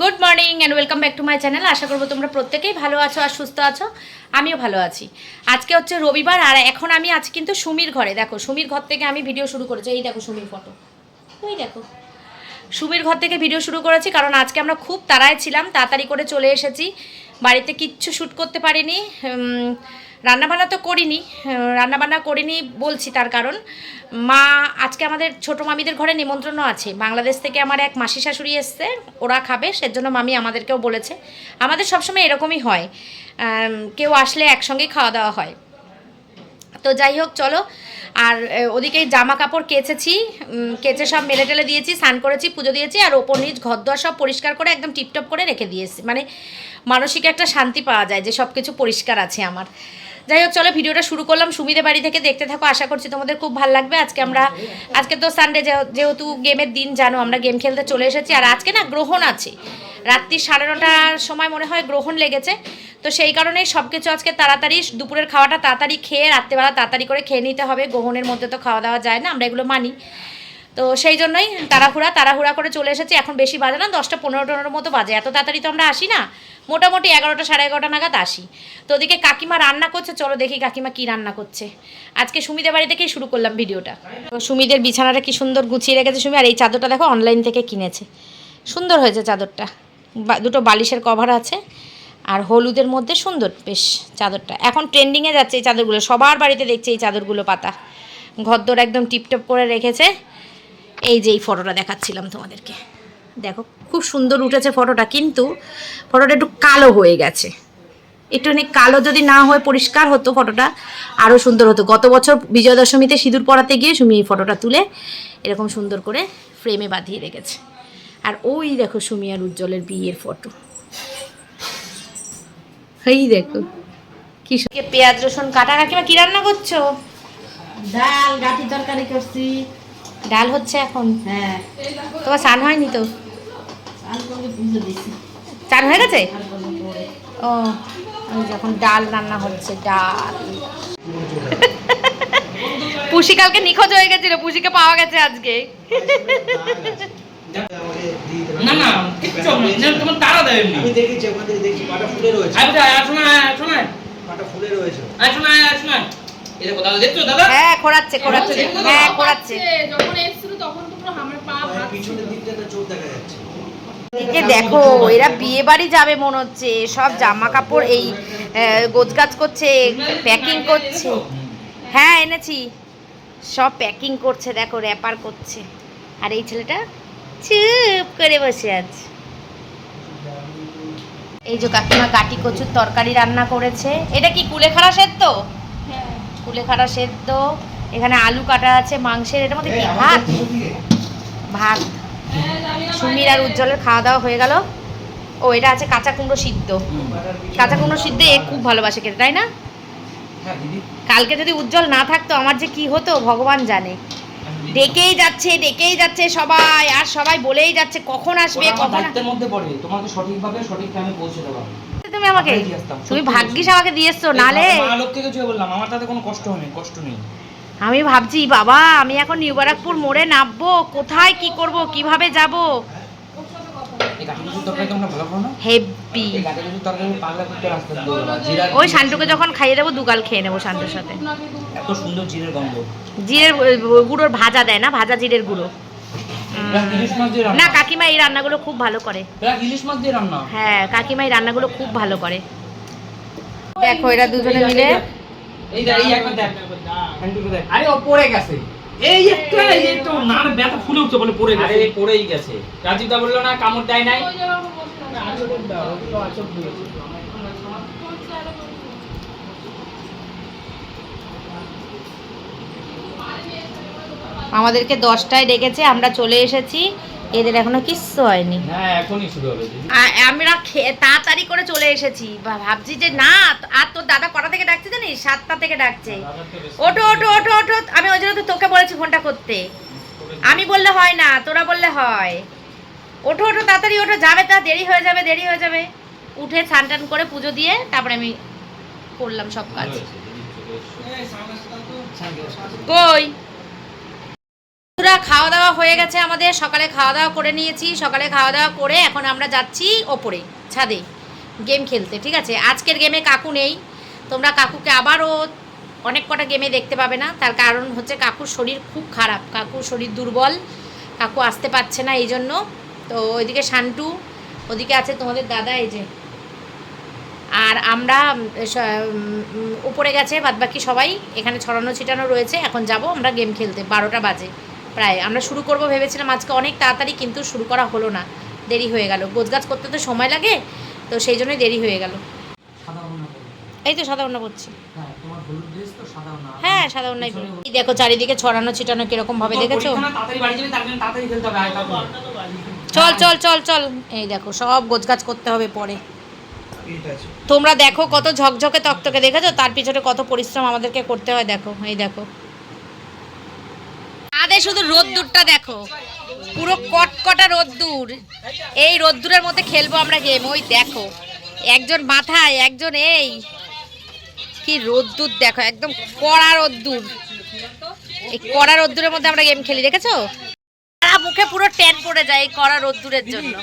Good morning and welcome back to my channel আশা করব তোমরা প্রত্যেকেই ভালো আছো আর সুস্থ আছো। আমিও ভালো আছি। আজকে হচ্ছে রবিবার আর এখন আমি আছি কিন্তু সুমির ঘরে। দেখো, সুমির ঘর থেকে আমি ভিডিও শুরু করেছি। এই দেখো সুমির ফটো ওই দেখো। সুমির ঘর থেকে ভিডিও শুরু করেছি কারণ আজকে আমরা খুব তাড়ায় ছিলাম। তাড়াতাড়ি করে চলে এসেছি। বাড়িতে কিচ্ছু শ্যুট করতে পারিনি। রান্নাবান্না তো করিনি রান্নাবান্না করিনি বলছি তার কারণ। মা, আজকে আমাদের ছোটো মামিদের ঘরে নিমন্ত্রণও আছে। বাংলাদেশ থেকে আমার এক মাসি শাশুড়ি এসছে, ওরা খাবে, সেজন্য মামি আমাদেরকেও বলেছে। আমাদের সবসময় এরকমই হয় কেউ আসলে একসঙ্গেই খাওয়া দাওয়া হয়। তো যাই হোক, চলো। আর ওদিকে জামা কাপড় কেচেছি কেচে সব মেলে টেলে দিয়েছি, স্নান করেছি, পুজো দিয়েছি, আর ওপর নিচ ঘর দোয়ার সব পরিষ্কার করে একদম টিপটপ করে রেখে দিয়েছি। মানে মানসিক একটা শান্তি পাওয়া যায় যে সব কিছু পরিষ্কার আছে আমার। যাই হোক, চলো ভিডিওটা শুরু করলাম। সুমিদের বাড়ি থেকে দেখতে থাকো, আশা করছি তোমাদের খুব ভালো লাগবে। আজকে আমরা আজকে তো সানডে যেহেতু গেমের দিন, জানো, আমরা গেম খেলতে চলে এসেছি। আর আজকে না গ্রহণ আছে। রাত্রি সাড়ে নটার সময় মনে হয় গ্রহণ লেগেছে। তো সেই কারণেই সব কিছু আজকে তাড়াতাড়ি, দুপুরের খাওয়াটা তাড়াতাড়ি খেয়ে, রাত্রেবেলা তাড়াতাড়ি করে খেয়ে নিতে হবে। গ্রহণের মধ্যে তো খাওয়া দাওয়া যায় না, আমরা এগুলো মানি। তো সেই জন্যই তাড়াহুড়া তাড়াহুড়া করে চলে এসেছি। এখন বেশি বাজে না, দশটা পনেরো টনেরো মতো বাজে। এত তাড়াতাড়ি তো আমরা আসি না? মোটামুটি এগারোটা, সাড়ে এগারোটা নাগাদ আসি। তো ওদিকে কাকিমা রান্না করছে, চলো দেখি কাকিমা কি রান্না করছে। আজকে সুমিদের বাড়ি থেকেই শুরু করলাম ভিডিওটা। তো সুমিদের বিছানাটা কি সুন্দর গুছিয়ে রেখেছে সুমি, আর এই চাদরটা দেখো অনলাইন থেকে কিনেছে। সুন্দর হয়েছে চাদরটা। দুটো বালিশের কভার আছে, আর হলুদের মধ্যে সুন্দর, বেশ চাদরটা। এখন ট্রেন্ডিংয়ে যাচ্ছে এই চাদরগুলো। সবার বাড়িতে দেখছে এই চাদরগুলো পাতা। ঘরদোর একদম টিপটপ করে রেখেছে। এই যে এই ফটোটা দেখাচ্ছিলাম তোমাদেরকে। দেখো খুব সুন্দর উঠেছে ফটোটা কিন্তু ফটোটা একটু কালো হয়ে গেছে। একটুখানি কালো যদি না হয়ে পরিষ্কার হতো ফটোটা আরও সুন্দর হতো। গত বছর বিজয়া দশমীতে সিঁদুর পরাতে গিয়ে সুমি এই ফটোটা তুলে এরকম সুন্দর করে ফ্রেমে বাঁধিয়ে রেখেছে। আর ওই দেখো সুমি আর উজ্জ্বলের বিয়ের ফটো এই দেখো কি পেঁয়াজ রসুন কাটা কাকিমা কি রান্না করছ? ডাল গাঠি তরকারি করছি। ডাল হচ্ছে এখন। হ্যাঁ। তোমার স্নান হয়নি তো? চান হয়ে গেছে? ও যখন ডাল রান্না হচ্ছে ডাল। পুষি কালকে নিখোঁজ হয়ে গেছিল পুষিকে পাওয়া গেছে আজকে। না না কিচ্ছু না। তোমার তারা দেয় এমনি। আমি দেখেছি ওখান থেকে পাটা ফুলে রয়েছে। আচ্ছা আসো না পাটা ফুলে রয়েছে। আসো না আসো না দেখছ দাদা? হ্যাঁ খোড়াচ্ছে খোড়াচ্ছে হ্যাঁ খোড়াচ্ছে। যখন এসেছিল তখন তো পুরো আমার পা ভাত পিছনের দিকটা একটা চোখ দেখা যাচ্ছে। এই দেখো এরা বিয়ে বাড়ি যাবে মনে হচ্ছে সব জামা কাপড় এই গোছগাছ করছে প্যাকিং করছে। হ্যাঁ এনেছি। সব প্যাকিং করছে দেখো র্যাপার করছে। আর এই ছেলেটা চুপ করে বসে আছে। এই যে কাকিমা গাটি কচুর তরকারি রান্না করেছে। এটা কি কুলেখাড়া সেদ্ধ? হ্যাঁ কুলেখাড়া সেদ্ধ এখানে আলু কাটা আছে মাংসের এটার মধ্যে কি? ভাত? ভাত। সুমির আর উজ্জ্বলের খাওয়া দাওয়া হয়ে গেল। ও এটা আছে কাঁচা কুমড়ো সিদ্ধ। কাঁচা কুমড়ো সিদ্ধ এ খুব ভালোবাসে খেতে তাই না? হ্যাঁ কালকে যদি উজ্জ্বল না থাকতো আমার যে কি হতো ভগবান জানে। ডেকেই যাচ্ছে ডেকেই যাচ্ছে সবাই আর সবাই বলেই যাচ্ছে কখন আসবে কখন মধ্যে পড়ে। তোমাকে সঠিকভাবে সঠিক টাইমে পৌঁছে দেওয়া আসবে তুমি আমাকে। তুমি ভাগ্যিস আমাকে দিয়ে এসছো নালে? লক্ষ্মীকে ছুঁয়ে বললাম আমার তাতে কোনো কষ্ট হয়নি কষ্ট নেই। আমি ভাবছি বাবা আমি এখন নিউ ব্যারাকপুর মোড়ে নামবো কোথায় কি করব কীভাবে যাব? হেভি করতে ওই শান্টুকে যখন খাইয়ে দেবো দুগাল খেয়ে নেব শান্তুর সাথে। এত সুন্দর জিরের গন্ধ। জিরের গুঁড়োর ভাজা দেয় না? ভাজা জিরের গুঁড়ো। ইলিশ মাছ দিয়ে না কাকিমা এই রান্নাগুলো খুব ভালো করে ইলিশ মাছ দিয়ে রান্না হ্যাঁ কাকিমা এই রান্নাগুলো খুব ভালো করে দেখো এরা দুজনে মিলে এই দেখ এই একবার দেখ আরে ও পড়ে গেছে এই একটা এই একটু না না ব্যথা ফুলে উঠছে বলে পড়ে গেছে আরে পড়েই গেছে রাজীব দা বলল না কামড় দেয় নাই ওই জায়গায় আমাকে বসে আছে। আমাদেরকে দশটায় ডেকেছে আমরা চলে এসেছি। এদের এখনও কিচ্ছু হয়নি। হ্যাঁ আমরা তাড়াতাড়ি করে চলে এসেছি। বা- ভাবছি যে না আর তোর দাদা কটা থেকে ডাকছে জানিস? সাতটা থেকে ডাকছে। ওঠো ওঠো ওঠো ওঠো। আমি ওই জন্য তো তোকে বলেছি ফোনটা করতে। আমি বললে হয় না তোরা বললে হয়। ওঠো ওঠো তাড়াতাড়ি ওঠো। যাবে তা দেরি হয়ে যাবে দেরি হয়ে যাবে। উঠে স্নান টান করে পুজো দিয়ে তারপরে আমি করলাম সব কাজ। কই? বন্ধুরা খাওয়া দাওয়া হয়ে গেছে আমাদের। সকালে খাওয়া দাওয়া করে নিয়েছি। সকালে খাওয়া দাওয়া করে এখন আমরা যাচ্ছি ওপরে, ছাদে, গেম খেলতে, ঠিক আছে? আজকের গেমে কাকু নেই। তোমরা কাকুকে আবারও অনেক কটা গেমে দেখতে পাবে না। তার কারণ হচ্ছে কাকুর শরীর খুব খারাপ। কাকুর শরীর দুর্বল। কাকু আসতে পারছে না এই জন্য তো ওইদিকে শান্টু, ওদিকে আছে তোমাদের দাদা, এই যে। আর আমরা উপরে গেছে, বাদবাকি সবাই। এখানে ছড়ানো ছিটানো রয়েছে। এখন যাব আমরা গেম খেলতে। বারোটা বাজে। প্রায়। আমরা শুরু করব ভেবেছিলাম আজকে অনেক তাড়াতাড়ি কিন্তু শুরু করা হলো না। দেরি হয়ে গেল। গোছগাছ করতে তো সময় লাগে তো সেই জন্যই দেরি হয়ে গেল। এই তো সাদা অন্য করছি হ্যাঁ তো সাদা হ্যাঁ এই দেখো চারিদিকে ছড়ানো ছিটানো কীরকম ভাবে দেখেছ। চল চল চল চল। এই দেখো সব গোছগাছ করতে হবে পরে। তোমরা দেখো কত ঝকঝকে তকতকে দেখেছ? তার পিছনে কত পরিশ্রম আমাদেরকে করতে হয় দেখো। এই দেখো। আদে শুধু রোদ্দুরটা দেখো। পুরো কটকটা রোদ্দুর। এই রোদ্দুরের মধ্যে খেলব আমরা গেম ওই দেখো। একজন মাথায়, একজন এই। কি রোদ্দুর দেখো, একদম কড়া রোদ্দুর। এই কড়া রোদ্দুরের মধ্যে আমরা গেম খেলি, দেখেছ? মুখে পুরো ট্যান পড়ে যায় এই কড়া রোদ্দুরের জন্য।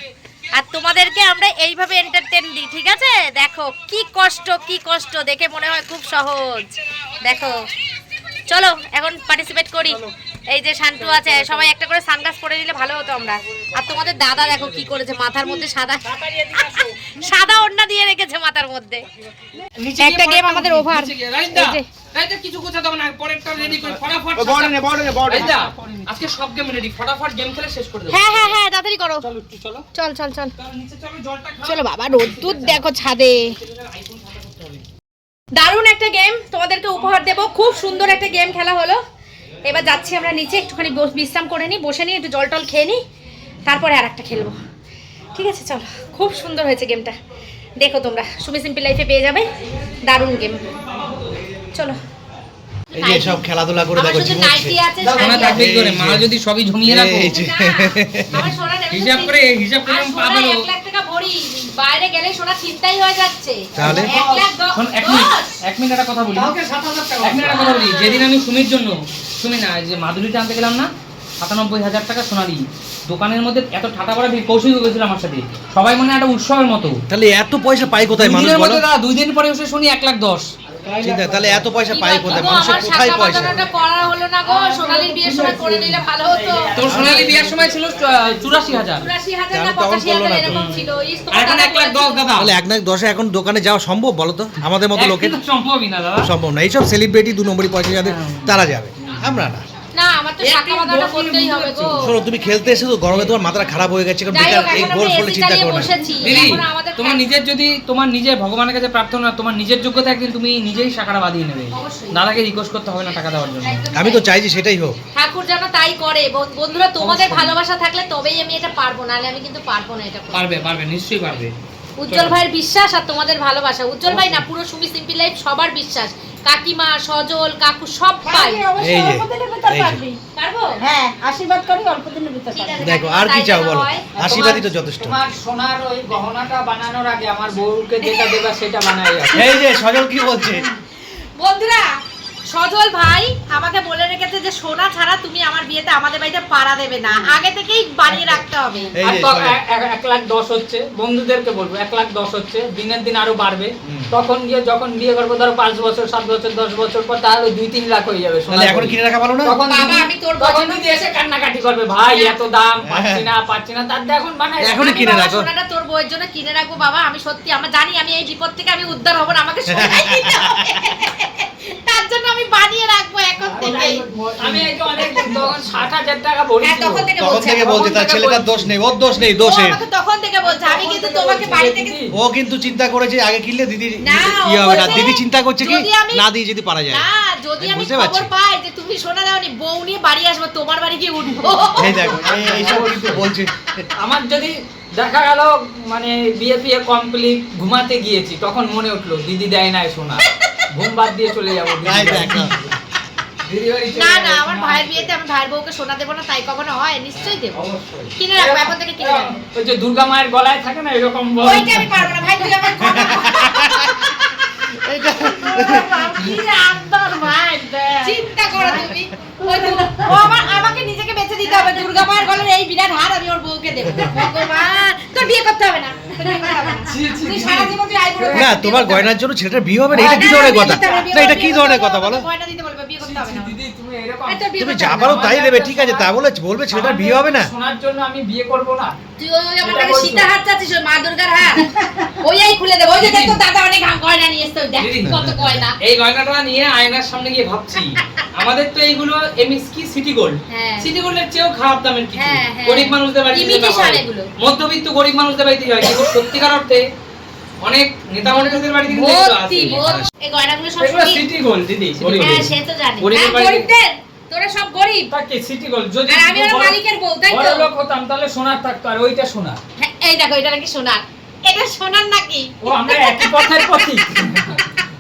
আর তোমাদেরকে আমরা এইভাবে এন্টারটেন দিই, ঠিক আছে? দেখো, কি কষ্ট কি কষ্ট, দেখে মনে হয় খুব সহজ। দেখো, চলো, এখন পার্টিসিপেট করি। এই যে শান্তু আছে সবাই একটা করে সানগ্লাস পরে দিলে ভালো হতো আমরা। আর তোমাদের দাদা দেখো কি করেছে মাথার মধ্যে সাদা সাদা ওড়না দিয়ে রেখেছে মাথার মধ্যে। একটা আমাদের কিছু না, পরেরটা করে ফটাফট বড় নে বড় নে বড় আজকে সব গেম রেডি ফটাফট গেম খেলে শেষ করে দেবো। হ্যাঁ হ্যাঁ হ্যাঁ তাড়াতাড়ি করো। চলো চলো। চল চল চল। চলো, নিচে চলো জলটা খাও। চলো বাবা রোদ্দুর দেখো ছাদে। দারুণ একটা গেম তোমাদেরকে উপহার দেব। খুব সুন্দর একটা গেম খেলা হলো। এবার যাচ্ছি আমরা নিচে একটুখানি বিশ্রাম করে নিই বসে নিই একটু জল টল খেয়ে নিই তারপরে আর একটা খেলব। ঠিক আছে চলো। খুব সুন্দর হয়েছে গেমটা। দেখো তোমরা সুমি সিম্পল লাইফে পেয়ে যাবে দারুণ গেম। চলো। এই যে সব খেলাধুলা করে দেখো শুধু ঝিমোচ্ছে। নাইটি আছে সোনা থাকবে করে মা যদি সবই জমিয়ে রাখো। এই যে না, আমার সোনা নেবে তো হিসাব করে হিসাব করে আর আমি সোনা পাবো এক লাখ টাকা ভরি বাইরে গেলে সোনা চিন্তাই হয়ে যাচ্ছে। তাহলে? এক লাখ দ- শোন এক মিনিট এক মিনিট একটা কথা বলি। এক মিনিট একটা কথা বলি যেদিন আমি সুমির জন্য সুমি না যে মাধুরীটা আনতে গেলাম না সাতানব্বই হাজার টাকা সোনালি। দোকানের মধ্যে এত ঠাটা পড়া ভিড় কৌশল গেছিল আমার সাথে। সবাই মনে হয় একটা উৎসবের মতো। তাহলে এত পয়সা পাই কোথায় দুই মানুষ বলো? দুই দিন পরে এসে শুনি এক লাখ দশ। চিন্তা তাহলে এত পয়সা পাই কোথায় মানুষের কোথায় পয়সা? করা হলো না গো সোনালীর বিয়ের সময় করে নিলে ভালো হতো। তোর সোনালি বিয়ের সময় ছিল চুরাশি হাজার। চুরাশি হাজার না তাহলে তখন পঁচাশি করল হাজার না তো। এরকম ছিল। আর এখন এক লাখ দশ দাদা। তাহলে এক লাখ দশে এখন দোকানে যাওয়া সম্ভব বলো তো? আমাদের মতো লোকের? সম্ভবই না দাদা। সম্ভব না। এইসব সেলিব্রিটি দু নম্বরই পয়সা যাদের তারা যাবে। আমরা না। শোনো তুমি খেলতে এসে তো গরমে তোমার মাথাটা খারাপ হয়ে গেছে এখন বেকার এই গোল ফলে চিন্তা করো না। বসেছি। দিদি এখন আমাদের তোমার নিজের যদি তোমার নিজের ভগবানের কাছে প্রার্থনা তোমার নিজের যোগ্যতা একদিন তুমি নিজেই টাকাটা বাঁধিয়ে নেবে। দাদাকে রিকোয়েস্ট করতে হবে না টাকা দেওয়ার জন্য। আমি তো চাইছি সেটাই হোক। ঠাকুর যেন তাই করে। বন্ধুরা তোমাদের ভালোবাসা থাকলে তবেই আমি এটা পারব নাহলে আমি কিন্তু পারব না এটা পারবে পারবে নিশ্চয়ই পারবে। উজ্জ্বল ভাইয়ের বিশ্বাস আর তোমাদের ভালোবাসা। উজ্জ্বল ভাই না পুরো সুমি সিম্পল লাইফ সবার বিশ্বাস। কাকিমা সজল কাকু সব পাই এই যে। পারবি। হ্যাঁ আশীর্বাদ করি অল্প দিনের ভিতর ঠিক পারবি। আছে দেখো আর কি চাও বলো? আশীর্বাদই তো যথেষ্ট। তোমার সোনার ওই গহনাটা বানানোর আগে আমার বউকে যেটা দেবা সেটা বানাই। এই যে সজল কি বলছে? বন্ধুরা সজল ভাই আমাকে বলে রেখেছে যে সোনা ছাড়া তুমি আমার বিয়েতে আমাদের বাড়িতে পাড়া দেবে না আগে থেকেই বানিয়ে রাখতে হবে এই আর যে তো সজল। এক- লাখ দশ হচ্ছে বন্ধুদেরকে বলব এক লাখ দশ হচ্ছে দিনের দিন আরও বাড়বে হুম। তখন গিয়ে যখন বিয়ে করব ধরো পাঁচ বছর সাত বছর দশ বছর পর তাহলে দুই তিন লাখ হয়ে যাবে তাহলে এখন কিনে রাখা ভালো না তখন বাবা, দিদি- আমি তোর তখন দিদি এসে কান্নাকাটি করবে ভাই এত দাম পাচ্ছি হ্যাঁ। না পাচ্ছি না তার দিয়ে এখন বানাই রাখো। এখনই আমি কিনে বাবা রাখো। সোনাটা তোর বউয়ের জন্য কিনে রাখব বাবা আমি সত্যি আমার জানি আমি এই বিপদ থেকে আমি উদ্ধার হব না আমাকে সোনাই কিনতে হবে। তার জন্য আমি বানিয়ে রাখব এখন আমি অনেক তখন ষাট হাজার টাকা ভরি তখন থেকে তখন থেকে বলছে তার ছেলেটার দোষ নেই ওর দোষ নেই দোষের তখন থেকে বলছে আমি কিন্তু তোমাকে বাড়ি থেকে ও কিন্তু চিন্তা করেছে আগে কিনলে দিদি কি হবে না দিদি চিন্তা করছে কি না দিয়ে যদি পারা যায়। না যদি আমি আমি খবর পাই যে তুমি সোনা দাওনি বউ নিয়ে বাড়ি আসব তোমার বাড়ি গিয়ে উঠবো। এই দেখো এই- এইসব কিন্তু বলছে। আমার যদি দেখা গেল মানে বিয়ে ফিয়ে কমপ্লিট ঘুমাতে গিয়েছি তখন মনে উঠল দিদি দেয় নাই শোনা ঘুম বাদ দিয়ে চলে যাব না না আমার ভাইয়ের বিয়েতে আমি ভাইয়ের বউকে সোনা দেবো না তাই কখনো হয়? নিশ্চয়ই দেবো। কিনে রাখব এখন থেকে কিনে রাখব ওই যে দুর্গা মায়ের গলায় থাকে না এরকম ওইটা আমি পারব না ভাই তুই আমার চিন্তা করো তুমি। ওই তো- ও আমার আমাকে নিজেকে বেঁচে দিতে হবে দুর্গা মায়ের গলার এই বিরাট হার আমি ওর বউকে দেবো। ভগবান তোর বিয়ে করতে হবে না। তোমার গয়নার জন্য ছেলেটার বিয়ে হবে না। এটা কি ধরনের কথা? না এটা কি ধরনের কথা বলো? গয়না দিতে বলবে বিয়ে করতে হবে না দিদি তুমি যা পারো তাই দেবে ঠিক আছে তা বলে বলবে ছেলেটার বিয়ে হবে না। শোনার জন্য আমি বিয়ে করব না। তুই ওই ওই আমার কাছে সীতা হাত চাচ্ছিস ওই মা দুর্গার হাত। ওই এই খুলে দেবো। ওই যে দেখ দাদা অনেক গয়না নিয়ে এসছে দেখ। কত গয়না। এই গয়নাটা নিয়ে আয়নার সামনে গিয়ে ভাবছি। আমাদের তো এইগুলো এমএস কি সিটি গোল্ড হ্যাঁ। সিটি গোল্ডের চেয়েও খারাপ দামের কিছু। হ্যাঁ, হ্যাঁ। গরিব মানুষদের বাড়িতে হয়। মধ্যবিত্ত গরিব মানুষদের বাড়িতে হয় কিন্তু সত্যিকার অর্থে অনেক নেতা মন্ত্রীদের বাড়িতে কিন্তু আছে। এই গয়নাগুলো সব সিটি গোল্ড দিদি হ্যাঁ সে তো জানি। হ্যাঁ, বাড়িতে- গরিবদের। তোরা সব গরিব। তাকে সিটি গোল্ড যদি আর আমি বড়- মালিকের বউ তাই তো? লোক হতাম তাহলে সোনার থাকতো আর ওইটা সোনার। হ্যাঁ, এই দেখো এটা নাকি সোনার। এটা সোনার নাকি? ও আমরা একই পথের পথিক।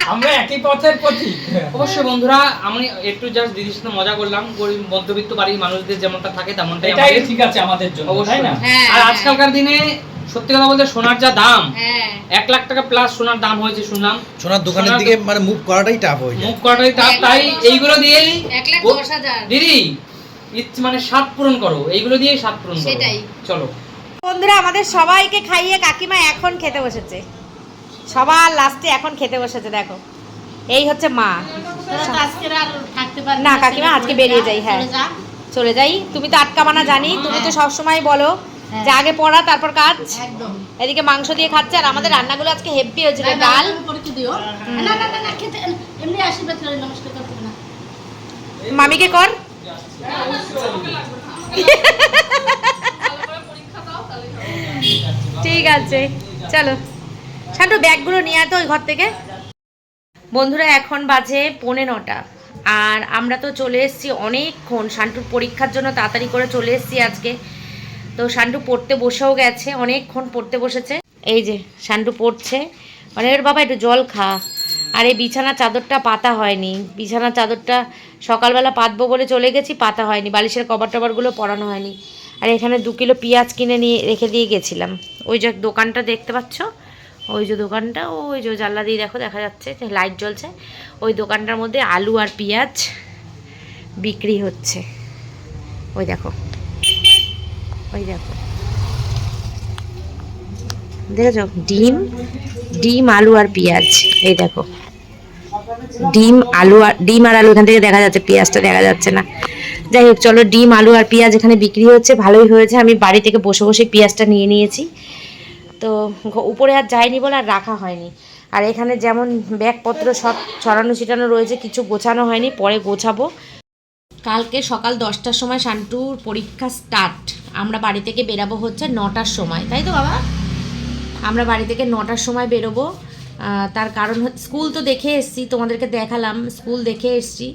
আমরা একই পথের পথিক। অবশ্যই বন্ধুরা আমি একটু জাস্ট দিদির সাথে মজা করলাম। গরিব মধ্যবিত্ত বাড়ির মানুষদের যেমনটা থাকে তেমনটাই আমাদের। ঠিক আছে আমাদের জন্য তাই অবশ্যই। না হ্যাঁ, আর হ্যাঁ। আজকালকার দিনে সত্যি কথা বলতে সোনার যা দাম হ্যাঁ। এক লাখ টাকা প্লাস সোনার দাম হয়েছে শুনলাম। সোনার দোকানের দিকে মানে মুভ করাটাই টাফ হয়ে মুখ করাটাই লাখ তাই এইগুলো দিয়েই এক লাখ দশ হাজার। দিদি ইচ্ছে মানে স্বাদ পূরণ করো এইগুলো দিয়েই স্বাদ পূরণ করো। সেটাই। চলো। বন্ধুরা আমাদের সবাইকে খাইয়ে কাকিমা এখন খেতে বসেছে। সবার লাস্টে এখন খেতে বসেছে দেখো। এই হচ্ছে মা। আজকে আর থাকতে পারবি না, কাকিমা, আজকে বেরিয়ে যাই, হ্যাঁ। চলে যাই। তুমি তো আটকা মানা জানি তুমি তো সবসময় বলো হ্যাঁ। যে আগে পড়া তারপর কাজ? একদম। এদিকে মাংস দিয়ে খাচ্ছে আর আমাদের রান্নাগুলো আজকে হেভি হয়েছিল ডাল। না না না খেতে এমনি আশীর্বাদ করে নমস্কার করতে না। মামিকে কর। ঠিক আছে চলো। শান্টু ব্যাগগুলো নিয়ে আয় তো ওই ঘর থেকে। বন্ধুরা এখন বাজে পৌনে নটা। আর আমরা তো চলে এসেছি অনেকক্ষণ। শান্টুর পরীক্ষার জন্য তাড়াতাড়ি করে চলে এসেছি আজকে। তো শান্টু পড়তে বসেও গেছে, অনেকক্ষণ পড়তে বসেছে। এই যে, শান্টু পড়ছে। মানে বাবা, একটু জল খা। আর এই বিছানা চাদরটা পাতা হয়নি। বিছানা চাদরটা সকালবেলা পাতবো বলে চলে গেছি, পাতা হয়নি। বালিশের কভার টভারগুলো পরানো হয়নি। আর এখানে দু কিলো পেঁয়াজ কিনে নিয়ে, রেখে দিয়ে গেছিলাম। ওই যে দোকানটা দেখতে পাচ্ছ? ওই যে দোকানটা, ওই যে জানলা দিয়ে দেখো, দেখা যাচ্ছে যে লাইট জ্বলছে। ওই দোকানটার মধ্যে আলু আর পেঁয়াজ বিক্রি হচ্ছে। ওই দেখো। ওই দেখো। দেখেছ? ডিম ডিম, আলু আর পেঁয়াজ। এই দেখো। ডিম, আলু আর ডিম আর আলু এখান থেকে দেখা যাচ্ছে, পেঁয়াজটা দেখা যাচ্ছে না। যাই হোক, চলো ডিম, আলু আর পেঁয়াজ এখানে বিক্রি হচ্ছে, ভালোই হয়েছে। আমি বাড়ি থেকে বসে বসে পেঁয়াজটা নিয়ে নিয়েছি। তো উপরে আর যায়নি বলে আর রাখা হয়নি। আর এখানে যেমন ব্যাগপত্র সব ছড়ানো ছিটানো রয়েছে, কিছু গোছানো হয়নি, পরে গোছাবো। কালকে সকাল দশটার সময় শান্টুর পরীক্ষা স্টার্ট আমরা বাড়ি থেকে বেরাবো হচ্ছে নটার সময় তাই তো বাবা? আমরা বাড়ি থেকে নটার সময় বেরোবো। তার কারণ হচ্ছে স্কুল তো দেখে এসছি তোমাদেরকে দেখালাম স্কুল দেখে এসছি।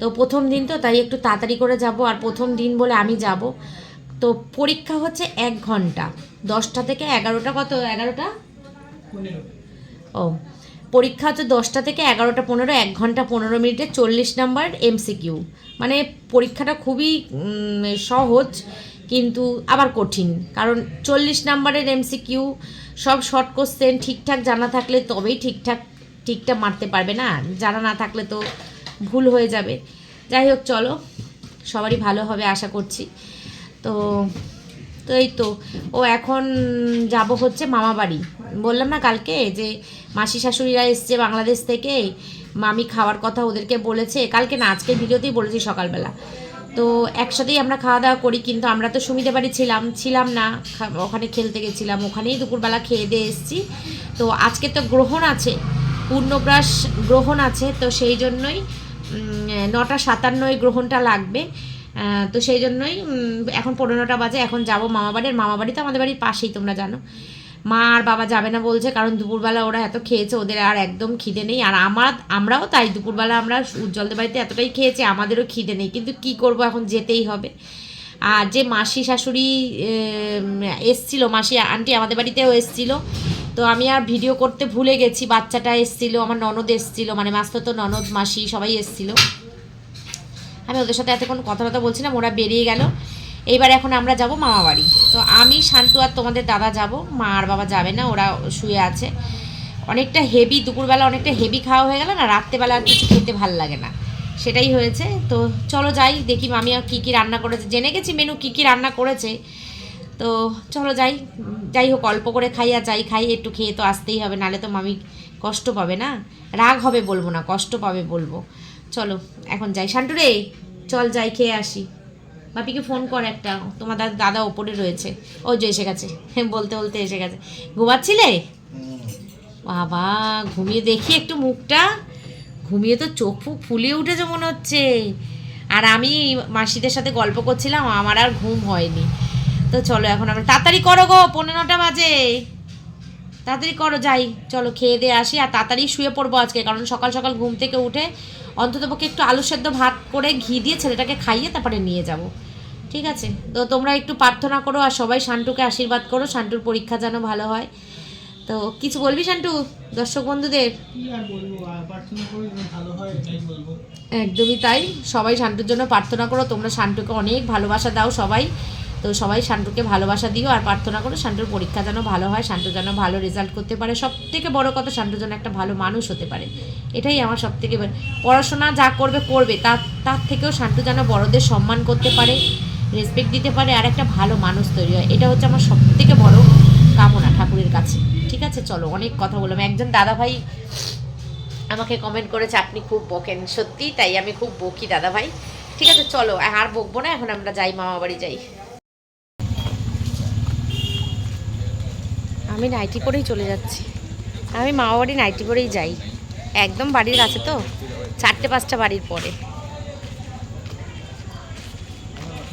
তো প্রথম দিন তো তাই একটু তাড়াতাড়ি করে যাব আর প্রথম দিন বলে আমি যাব। তো পরীক্ষা হচ্ছে এক ঘণ্টা দশটা থেকে এগারোটা কত? এগারোটা? ও পরীক্ষা হচ্ছে দশটা থেকে এগারোটা পনেরো, এক ঘণ্টা পনেরো মিনিটে চল্লিশ নাম্বার এমসিকিউ মানে পরীক্ষাটা খুবই সহজ, কিন্তু আবার কঠিন। কারণ চল্লিশ নাম্বারের এমসিকিউ সব শর্ট কোশ্চেন ঠিকঠাক জানা থাকলে তবেই ঠিকঠাক, ঠিকটা মারতে পারবে না। জানা না থাকলে তো ভুল হয়ে যাবে। যাই হোক, চলো, সবারই ভালো হবে, আশা করছি। তো তো এই তো ও এখন যাব হচ্ছে মামা বাড়ি। বললাম না কালকে যে মাসি শাশুড়িরা এসছে বাংলাদেশ থেকে, মামি খাওয়ার কথা ওদেরকে বলেছে। কালকে না আজকের ভিডিওতেই বলেছি সকালবেলা। তো একসাথেই আমরা খাওয়া দাওয়া করি, কিন্তু আমরা তো সুমিদের বাড়ি ছিলাম ছিলাম না। ওখানে খেলতে গেছিলাম, ওখানেই দুপুরবেলা খেয়ে দিয়ে এসেছি। তো আজকে তো গ্রহণ আছে পূর্ণগ্রাস গ্রহণ আছে, তো সেই জন্যই নটা সাতান্নয় গ্রহণটা লাগবে। তো সেই জন্যই এখন পনেরোটা বাজে, এখন যাব মামা বাড়ির মামা বাড়ি তো আমাদের বাড়ির পাশেই, তোমরা জানো। মা আর বাবা যাবে না বলছে, কারণ দুপুরবেলা ওরা এত খেয়েছে, ওদের আর একদম খিদে নেই। আর আমার, আমরাও তাই, দুপুরবেলা আমরা উজ্জ্বলদের বাড়িতে এতটাই খেয়েছি, আমাদেরও খিদে নেই। কিন্তু কি করব, এখন যেতেই হবে। আর যে মাসি শাশুড়ি এসছিল, মাসি আন্টি আমাদের বাড়িতেও এসছিল, তো আমি আর ভিডিও করতে ভুলে গেছি, বাচ্চাটা এসছিল, আমার ননদ এসছিল মানে মাস্তো ননদ, মাসি সবাই এসছিল। আমি ওদের সাথে এতক্ষণ কথা কথা বলছিলাম ওরা বেরিয়ে গেল। এইবার এখন আমরা যাব মামা বাড়ি। তো আমি শান্টু আর তোমাদের দাদা যাব। মা আর বাবা যাবে না, ওরা শুয়ে আছে। অনেকটা হেভি দুপুরবেলা অনেকটা হেভি খাওয়া হয়ে গেল না, রাত্রেবেলা আর কিছু খেতে ভালো লাগে না। সেটাই হয়েছে। তো চলো যাই, দেখি মামি আর কী কী রান্না করেছে। জেনে গেছি মেনু কী কী রান্না করেছে। তো চলো যাই। যাই হোক, অল্প করে খাই আর যাই খাই, একটু খেয়ে তো আসতেই হবে। নালে তো মামি কষ্ট পাবে না। রাগ হবে বলব না, কষ্ট পাবে বলব। চলো, এখন যাই। শান্টু রে, চল যাই, খেয়ে আসি। বাপিকে ফোন কর একটা, তোমার দাদা ওপরে রয়েছে। ও যে এসে গেছে, বলতে বলতে এসে গেছে। ঘুমাচ্ছিলে? বাবা, ঘুমিয়ে দেখি একটু মুখটা। ঘুমিয়ে তো চোখ ফুক ফুলিয়ে উঠেছে মনে হচ্ছে। আর আমি মাসিদের সাথে গল্প করছিলাম, আমার আর ঘুম হয়নি। তো চলো, এখন আমরা তাড়াতাড়ি করো গো পনেরোটা বাজে। তাড়াতাড়ি করো যাই। চলো খেয়ে দিয়ে আসি আর তাড়াতাড়ি শুয়ে পড়ব আজকে কারণ সকাল সকাল ঘুম থেকে উঠে অন্ততপক্ষে একটু আলু সেদ্ধ ভাত করে ঘি দিয়ে ছেলেটাকে খাইয়ে তারপরে নিয়ে যাব। ঠিক আছে? তো তোমরা একটু প্রার্থনা করো আর সবাই শান্টুকে আশীর্বাদ করো শান্টুর পরীক্ষা যেন ভালো হয়। তো কিছু বলবি শান্টু? দর্শক বন্ধুদের? একদমই তাই। সবাই শান্টুর জন্য প্রার্থনা করো তোমরা শান্টুকে অনেক ভালোবাসা দাও সবাই। তো সবাই শান্টুকে ভালোবাসা দিও আর প্রার্থনা করো শান্টুর পরীক্ষা যেন ভালো হয় শান্টু যেন ভালো রেজাল্ট করতে পারে। সব থেকে বড় কথা শান্টু যেন একটা ভালো মানুষ হতে পারে। এটাই আমার সব থেকে পড়াশোনা যা করবে করবে। তার তার থেকেও শান্টু যেন বড়দের সম্মান করতে পারে রেসপেক্ট দিতে পারে আর একটা ভালো মানুষ তৈরি হয়। এটা হচ্ছে আমার সব থেকে বড় কামনা ঠাকুরের কাছে। ঠিক আছে? চলো, অনেক কথা বললাম। একজন দাদা ভাই আমাকে কমেন্ট করেছে, আপনি খুব বকেন। সত্যি তাই, আমি খুব বকি দাদা ভাই ঠিক আছে? চলো, আর বকবো না, এখন আমরা যাই মামা বাড়ি যাই। আমি নাইটি পরেই চলে যাচ্ছি। আমি মামা বাড়ি নাইটি পরেই যাই। একদম বাড়ির কাছে তো, চারটে পাঁচটা বাড়ির পরে।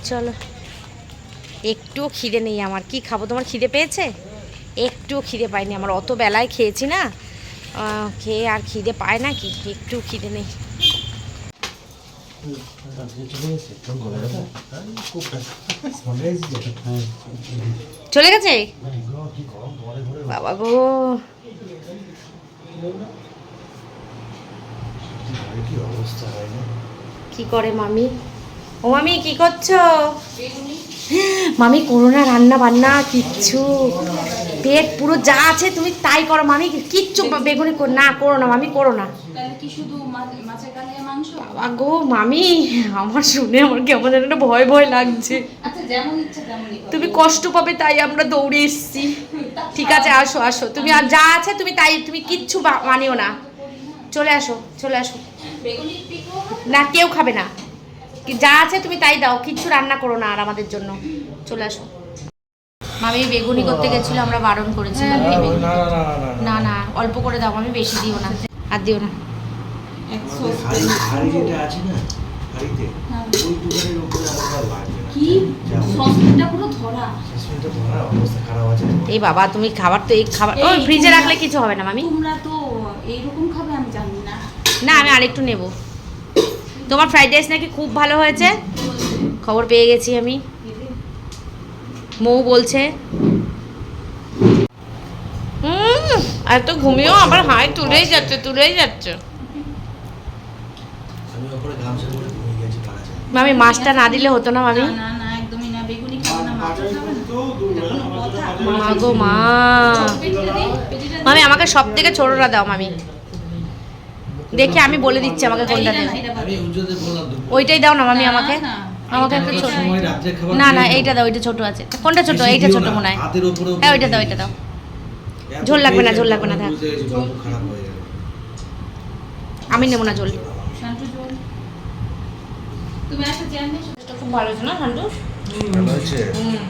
চলো। একটুও খিদে নেই আমার, কি খাব? তোমার খিদে পেয়েছে? একটুও খিদে পাইনি আমার, অত বেলায় খেয়েছি না। খেয়ে আর খিদে পায় না কি? একটু খিদে নেই। চলে গেছে? বাবা গো। কি করে মামি? ও মামি কি করছ? মামি করো না রান্না বান্না কিচ্ছু। পেট পুরো যা আছে তুমি তাই করো মামি কিচ্ছু বেগুনি কর- না করো না মামি করো না। বাবা গো মামি আমার শুনে আমার কেমন যেন একটা ভয় ভয় লাগছে। আচ্ছা। তুমি কষ্ট পাবে তাই আমরা দৌড়ে এসেছি। ঠিক আছে আসো আসো। তুমি আর যা আছে তুমি তাই তুমি কিচ্ছু মানিও না। চলে আসো চলে আসো। না কেউ খাবে না। যা আছে তুমি তাই দাও কিচ্ছু রান্না করো না আর আমাদের জন্য। চলে আসো। মামি বেগুনি করতে গেছিল আমরা বারণ করেছিলাম হ্যাঁ। না না অল্প করে দাও আমি বেশি দিও না। আর দিও না। হ্যাঁ। ওই। এই বাবা তুমি খাবার তো এই খাবার ও এই, ফ্রিজে রাখলে কিছু হবে না মামি। তোমরা তো এইরকম খাবে আমি জানি না। না আমি আরেকটু নেব। তোমার ফ্রাইড রাইস নাকি খুব ভালো হয়েছে? খবর পেয়ে গেছি আমি। মৌ বলছে। হুম আর তো ঘুমিয়েও আবার হাই তুলেই যাচ্ছে তুলেই যাচ্ছে। আমি ওপরে গামছা করে ঘুমিয়ে গেছি কাছে মামি মাছটা না দিলে হতো না মামি? কথা। মা মামি আমাকে সব থেকে ছোটটা দাও মামি। দেখি আমি বলে দিচ্ছি আমাকে কোনটা দেবে। ওইটাই দাও না মামি আমাকে। আমাকে একটা ছোট না না এইটা দাও এইটা ছোট আছে। কোনটা ছোট? এইটা ছোট মনে হয়। হ্যাঁ ওইটা দাও ওইটা দাও। ঝোল লাগবে না, ঝোল লাগবে না, থাক। হয়ে আমি নেব না এসো। খুব ভালো হয়েছে না সান্টু ভালো হুম।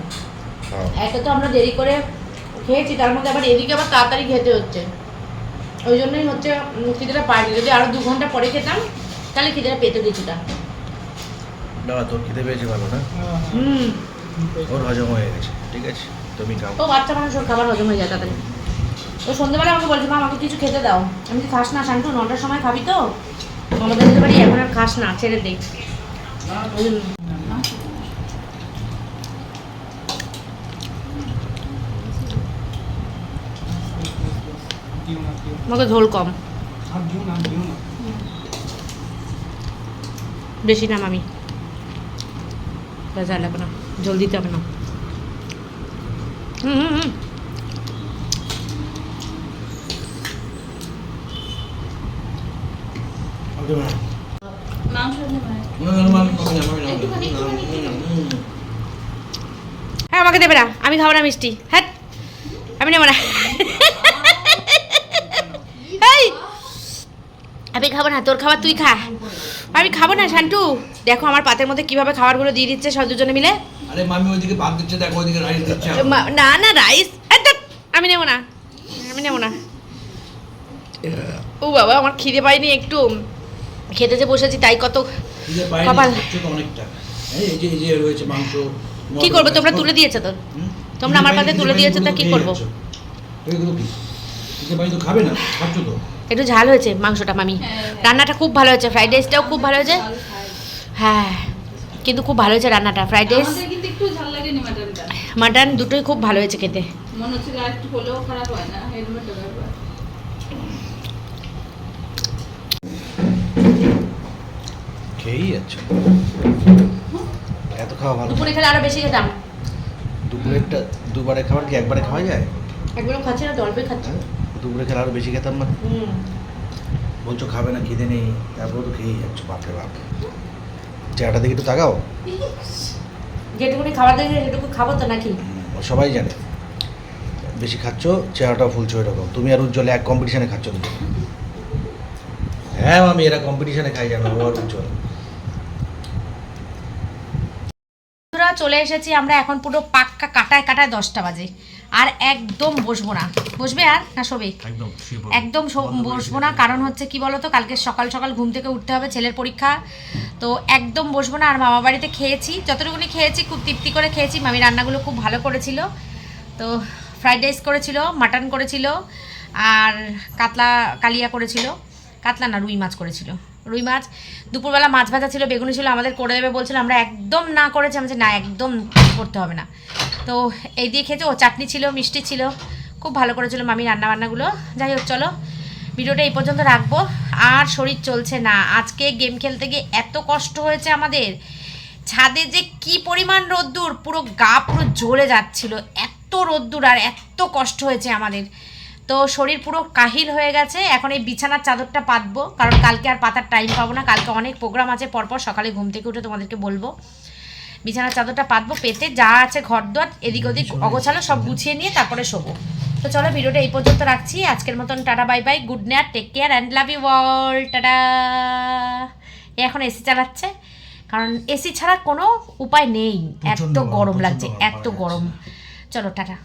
একটা তো আমরা দেরি করে খেয়েছি তার মধ্যে আবার এদিকে আবার তাড়াতাড়ি খেতে হচ্ছে। ওই জন্যই হচ্ছে খিদেটা পাইনি। যদি আরও দু ঘণ্টা পরে খেতাম তাহলে খিদেটা পেতে কিছুটা। না তোর খেতে পেয়েছে ভালো না? হুম। ওর হজম হয়ে গেছে ঠিক আছে? তুমি খাও। ও বাচ্চা মানুষ ওর খাবার হজম হয়ে যায় তাড়াতাড়ি। ও সন্ধ্যেবেলা আমাকে বলছে মা আমাকে কিছু খেতে দাও। আমি কি খাস না শান্টু নটার সময় খাবি তো? আমাদের পারি এখন আর খাস না ছেড়ে দে ওই জন্য। দিও না দিও আমাকে ঝোল কম। বেশি না মামি। যা লাগবে না জল দিতে হবে না। হুম হুম হ্যাঁ আমাকে দেবে না। আমি খাব না মিষ্টি। হ্যাঁ আমি নেব না এই আমি খাব না তোর খাবার তুই খা। আমি খাব না শান্টু। দেখো আমার পাতের মধ্যে কীভাবে খাবারগুলো দিয়ে দিচ্ছে সব দুজনে মিলে। আরে মামি ওইদিকে ভাত দিচ্ছে দেখো ওইদিকে রাইস দিচ্ছে। না না রাইস আমি নেব না আমি নেব না। ও বাবা আমার খিদে পাইনি একটু। খেতে যে বসেছি তাই কত কপাল। কি করব তোমরা তুলে দিয়েছ তো? তোমরা আমার পাতে তুলে দিয়েছ তা কি করব? খাবে না খাচ্ছো তো। একটু ঝাল হয়েছে মাংসটা মামি। রান্নাটা খুব ভালো হয়েছে ফ্রাইড রাইসটাও খুব ভালো হয়েছে। হ্যাঁ কিন্তু খুব ভালো হয়েছে রান্নাটা ফ্রাইড রাইস মাটন দুটোই খুব ভালো হয়েছে খেতে। মনে হয় খেয়েই যাচ্ছ? এত খাওয়া ভালো। দুপুরে খেলে আরও বেশি খেতাম। দুপুরেরটা দুবারে খাবার কি একবারে খাওয়া যায়? একবারও খাচ্ছি না তো অল্পই খাচ্ছি। হ্যাঁ? দুপুরে খেলে আরও বেশি খেতাম না। বলছো খাবে না খিদে নেই তারপরে তো খেয়েই যাচ্ছ বাপরে বাপ চেহারাটা দেখে একটু তাকাও। যেটুকুনি খাবার দেখে সেটুকু খাব তো নাকি? সবাই জানে। বেশি খাচ্ছ চেহারাটাও ফুলছো এরকম তুমি আর উজ্জ্বলে এক কম্পিটিশনে খাচ্ছ হ্যাঁ আমি এরা কম্পিটিশনে খাই জানো ও আর উজ্জ্বল বন্ধুরা চলে এসেছি আমরা এখন পুরো পাক্কা কাটায় কাটায় দশটা বাজে। আর একদম বসবো না। বসবে আর? না শোবে? একদম একদম বসবো না। কারণ হচ্ছে কি বলতো কালকে সকাল সকাল ঘুম থেকে উঠতে হবে ছেলের পরীক্ষা। তো একদম বসবো না। আর মামা বাড়িতে খেয়েছি যতটুকুনি খেয়েছি খুব তৃপ্তি করে খেয়েছি। মামি রান্নাগুলো খুব ভালো করেছিল। তো ফ্রাইড রাইস করেছিল মাটন করেছিল আর কাতলা কালিয়া করেছিল। কাতলা না রুই মাছ করেছিল। রুই মাছ। দুপুরবেলা মাছ ভাজা ছিল বেগুনি ছিল আমাদের করে দেবে বলছিল আমরা একদম না করেছি আমি বলছি, না একদম করতে হবে না। তো এই দিয়ে খেয়েছে ও চাটনি ছিল মিষ্টি ছিল খুব ভালো করেছিল মামি রান্না বান্নাগুলো যাই হোক চলো ভিডিওটা এই পর্যন্ত রাখব। আর শরীর চলছে না আজকে গেম খেলতে গিয়ে এত কষ্ট হয়েছে আমাদের। ছাদে যে কি পরিমাণ রোদ্দুর পুরো গা পুরো জ্বলে যাচ্ছিল এত রোদ্দুর আর এত কষ্ট হয়েছে আমাদের। তো শরীর পুরো কাহিল হয়ে গেছে। এখন এই বিছানার চাদরটা পাতবো কারণ কালকে আর পাতার টাইম পাবো না। কালকে অনেক প্রোগ্রাম আছে পরপর সকালে ঘুম থেকে উঠে তোমাদেরকে বলব। বিছানার চাদরটা পাতবো পেতে যা আছে ঘর দোয়ার এদিক ওদিক অগোছালো সব গুছিয়ে নিয়ে তারপরে শোবো। তো চলো ভিডিওটা এই পর্যন্ত রাখছি। আজকের মতন tata bye bye good night take care and love you all tata. এ এখন এসি চালাচ্ছে কারণ এসি ছাড়া কোনো উপায় নেই। এত গরম, লাগছে এত গরম। চলো টাটা।